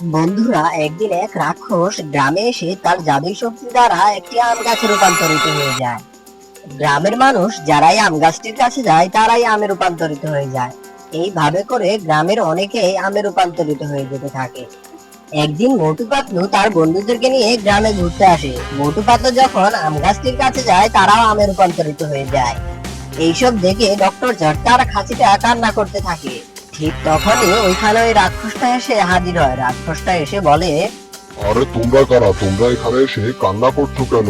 বন্ধুরা, একদিন এক রাক্ষস গ্রামে এসে তার জাদুই শক্তি দ্বারা একটি আম গাছে রূপান্তরিত হয়ে যায়। গ্রামের মানুষ যারাই আম গাছটির কাছে যায়, তারাই আমে রূপান্তরিত হয়ে যায়। এইভাবে করে গ্রামের অনেকেই আমে রূপান্তরিত হয়ে যেতে থাকে। একদিন মোটু পাতলু তার বন্ধুদেরকে নিয়ে গ্রামে ঘুরতে আসে। মোটু পাতলু যখন আম গাছটির কাছে যায়, তারাও আমে রূপান্তরিত হয়ে যায়। এইসব দেখে ডক্টর ঝটকার খাঁচিটা কান্না করতে থাকে। ঠিক তখনই ওইখানে ওই রাক্ষসটা এসে হাজির হয়। রাক্ষসটা এসে বলে আরে তোমরা কারা? তোমরা এখানে এসে কান্না করছ কেন?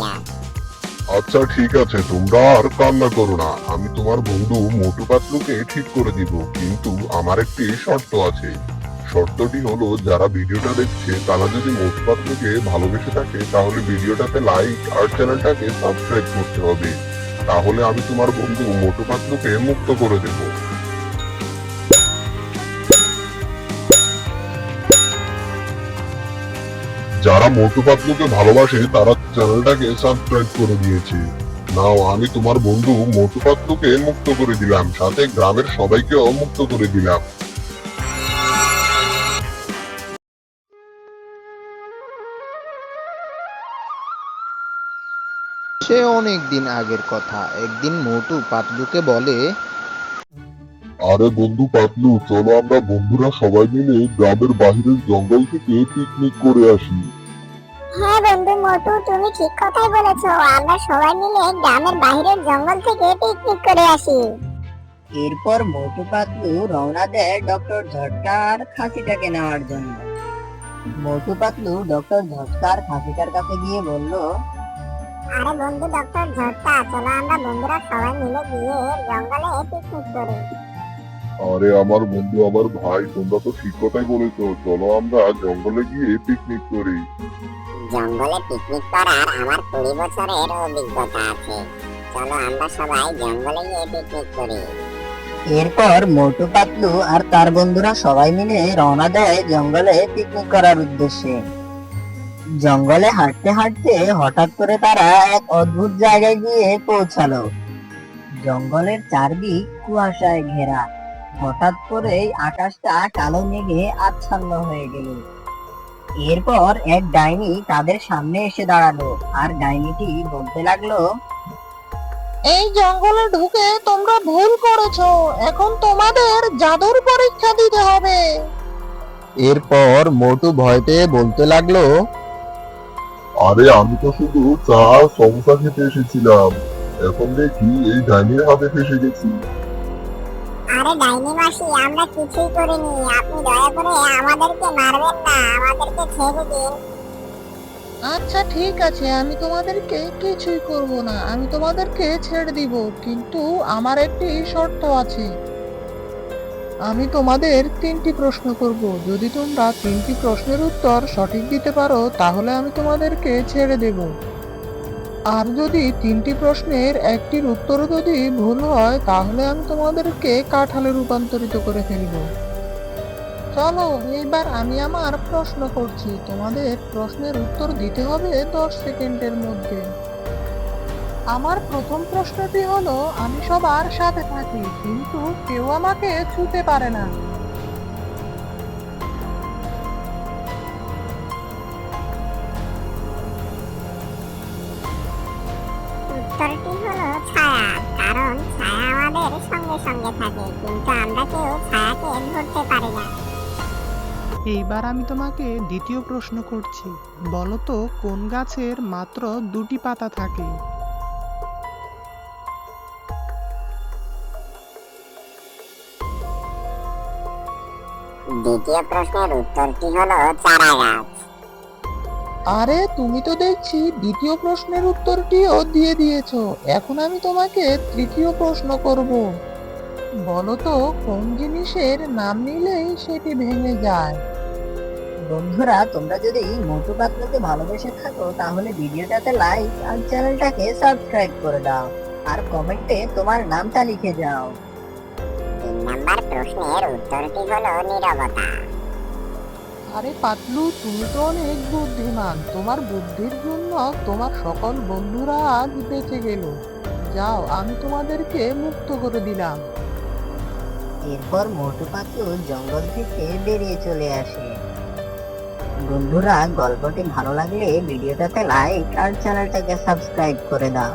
হয়ে আচ্ছা ঠিক আছে তোমরা আর কান্না করো না। আমি তোমার বন্ধু মোটু পাতলুকে ঠিক করে দিব কিন্তু আমার একটি শর্ত আছে। শর্তটি হলো, যারা ভিডিওটা দেখছে, তারা যদি মোটু পাতলুকে ভালোবেসে থাকে, তাহলে ভিডিওটাতে লাইক আর চ্যানেলটাকে সাবস্ক্রাইব করতে হবে। তাহলে আমি তোমার বন্ধু মোটু পাতলুকে মুক্ত করে দেব। যারা মোটু পাতলুকে ভালোবাসে, তারা চ্যানেলটাকে সাবস্ক্রাইব করে দিয়েছে। নাও, আমি তোমার বন্ধু মোটু পাতলুকে মুক্ত করে দিলাম, সাথে গ্রামের সবাইকেও মুক্ত করে দিলাম। সে অনেক দিন আগের কথা। একদিন মোটু পাতলুকে বলে আরে বন্ধু পাতলু চলো আমরা বন্ধুরা সবাই মিলে গ্রামের বাহিরের জঙ্গল থেকে পিকনিক করে আসি। হ্যাঁ বন্ধু মোটু তুমি ঠিক কথাই বলেছ। আমরা সবাই মিলে গ্রামের বাইরের জঙ্গল থেকে পিকনিক করে আসি। এরপর মোটু পাতলু রওনা দেয় ডক্টর ঝটকার খাসিটাকে নেওয়ার জন্য। মোটু পাতলু ডক্টর ঝটকার খাসিটার কাছে গিয়ে বলল আরে বন্ধু ডক্টর ঝটকা চলো আমরা বন্ধুরা সবাই মিলে গিয়ে জঙ্গলে পিকনিক করি। আরে আমার বন্ধু আমার ভাই তোমরা তো ঠিক কথাই বলেছ। চলো আমরা জঙ্গলে গিয়ে পিকনিক করি। জঙ্গলে পিকনিক করার আমার কুড়ি বছরের অভিজ্ঞতা আছে। চলো আমরা সবাই জঙ্গলে গিয়ে পিকনিক করি। এরপর মোটু পাতলু আর তার বন্ধুরা সবাই মিলে রওনা দেয় জঙ্গলে পিকনিক করার উদ্দেশ্যে। জঙ্গলে হাঁটতে হাঁটতে হঠাৎ করে তারা এক অদ্ভুত জায়গায় গিয়ে পৌঁছালো। জঙ্গলের চারদিক কুয়াশায় ঘেরা। হঠাৎ করেই আকাশটা কালো মেঘে আচ্ছন্ন হয়ে গেল। এরপর এক ডাইনি তাদের সামনে এসে দাঁড়াল আর ডাইনিটি বলতে লাগল এই জঙ্গলে ঢুকে তোমরা ভুল করেছ। এখন তোমাদের জাদুর পরীক্ষা দিতে হবে। এরপর মোটু ভয় পেয়ে বলতে লাগল আরে আমি তো শুধু চা আর সমোসা খেতে এসেছিলাম। এখন দেখি এই ডাইনির হাতে ফেসে গেছি। আরে ডাইনি মাসি আমরা কিছুই করিনি। আপনি দয়া করে আমাদেরকে মারবেন না আমাদেরকে ছেড়ে দিন। আচ্ছা ঠিক আছে। আমি তোমাদেরকে কিছুই করব না। আমি তোমাদেরকে ছেড়ে দিব কিন্তু আমার একটি শর্ত আছে। আমি তোমাদের তিনটি প্রশ্ন করব। যদি তোমরা তিনটি প্রশ্নের উত্তর সঠিক দিতে পারো, তাহলে আমি তোমাদেরকে ছেড়ে দেব। আর যদি তিনটি প্রশ্নের একটির উত্তর যদি ভুল হয়, তাহলে আমি তোমাদেরকে কাঠালে রূপান্তরিত করে ফেলব। চলো, এইবার আমি আমার প্রশ্ন করছি। তোমাদের প্রশ্নের উত্তর দিতে হবে দশ সেকেন্ডের মধ্যে। আমার প্রথম প্রশ্নটি হলো আমি সবার সাথে থাকি কিন্তু কেউ আমাকে ছুতে পারে না। উত্তরটি হলো ছায়া কারণ ছায়া আমাদের সঙ্গে সঙ্গে থাকে কিন্তু আমরা কেউ ছায়াকে ধরতে পারি না। এইবার আমি তোমাকে দ্বিতীয় প্রশ্ন করছি। বলো তো কোন গাছের মাত্র দুটি পাতা থাকে? দ্বিতীয় প্রশ্নের উত্তরটি হলো? চারা গাছ আরে, তুমি তো দেখছি দ্বিতীয় প্রশ্নের উত্তরটিও দিয়ে দিয়েছ। এখন আমি তোমাকে তৃতীয় প্রশ্ন করব। বলো তো কোন জিনিসের নাম নিলেই সেটি ভেঙে যায়? বন্ধুরা, তোমরা যদি মোটু পাতলুকে ভালোবেসে থাকো, তাহলে ভিডিওটাতে লাইক আর চ্যানেলটাকে সাবস্ক্রাইব করে দাও। আর কমেন্টে তোমার নামটা লিখে যাও। নাম্বার প্রশ্নের উত্তরটি হলো নীরবতা। আরে পাতলু তুমি তো অনেক বুদ্ধিমান। তোমার বুদ্ধির জন্য তোমার সকল বন্ধুরা আজ বেঁচে গেল। যাও আমি তোমাদেরকে মুক্ত করে দিলাম। এরপর মোটু পাতলু জঙ্গল থেকে বেরিয়ে চলে আসে। বন্ধুরা গল্পটি ভালো লাগলে ভিডিওটাতে লাইক আর চ্যানেলটাকে সাবস্ক্রাইব করে দাও।